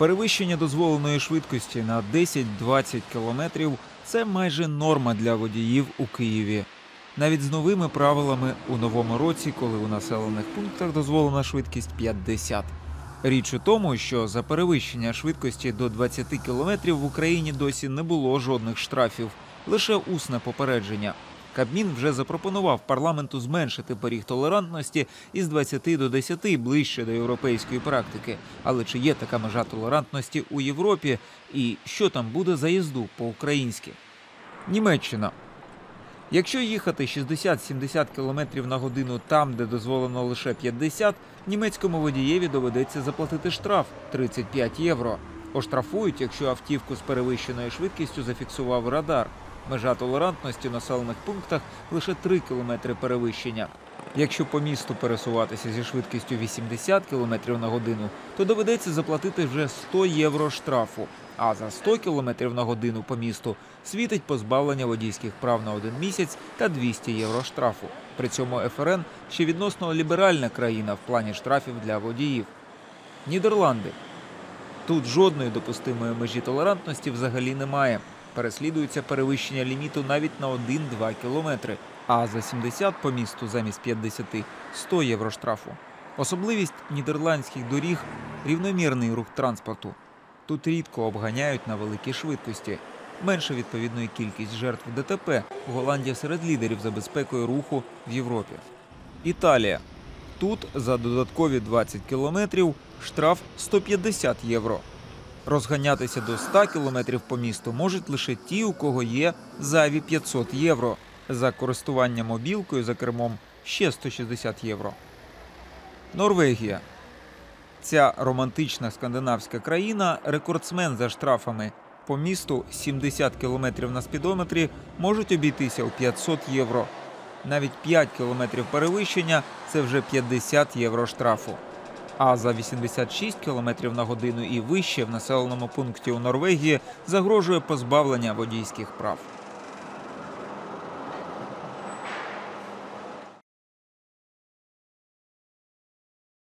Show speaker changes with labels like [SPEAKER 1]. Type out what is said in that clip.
[SPEAKER 1] Перевищення дозволеної швидкості на 10-20 км – це майже норма для водіїв у Києві. Навіть з новими правилами у новому році, коли у населених пунктах дозволена швидкість 50. Річ у тому, що за перевищення швидкості до 20 км в Україні досі не було жодних штрафів, лише усне попередження. Кабмін вже запропонував парламенту зменшити поріг толерантності із 20 до 10 ближче до європейської практики. Але чи є така межа толерантності у Європі і що там буде за їзду по-українськи? Німеччина. Якщо їхати 60-70 км на годину там, де дозволено лише 50, німецькому водієві доведеться заплатити штраф 35 євро. Оштрафують, якщо автівку з перевищеною швидкістю зафіксував радар. Межа толерантності в населених пунктах лише 3 км перевищення. Якщо по місту пересуватися зі швидкістю 80 км на годину, то доведеться заплатити вже 100 євро штрафу. А за 100 км на годину по місту світить позбавлення водійських прав на один місяць та 200 євро штрафу. При цьому ФРН ще відносно ліберальна країна в плані штрафів для водіїв. Нідерланди. Тут жодної допустимої межі толерантності взагалі немає. Переслідується перевищення ліміту навіть на 1-2 кілометри, а за 70 по місту замість 50 – 100 євро штрафу. Особливість нідерландських доріг – рівномірний рух транспорту. Тут рідко обганяють на великій швидкості. Менше відповідної кількість жертв ДТП. Голландія серед лідерів за безпекою руху в Європі. Італія. Тут за додаткові 20 кілометрів штраф 150 євро. Розганятися до 100 км по місту можуть лише ті, у кого є зайві 500 євро. За користування мобілкою за кермом ще 160 євро. Норвегія. Ця романтична скандинавська країна рекордсмен за штрафами. По місту 70 км на спідометрі можуть обійтися у 500 євро. Навіть 5 км перевищення це вже 50 євро штрафу. А за 86 км на годину і вище в населеному пункті у Норвегії загрожує позбавлення водійських прав.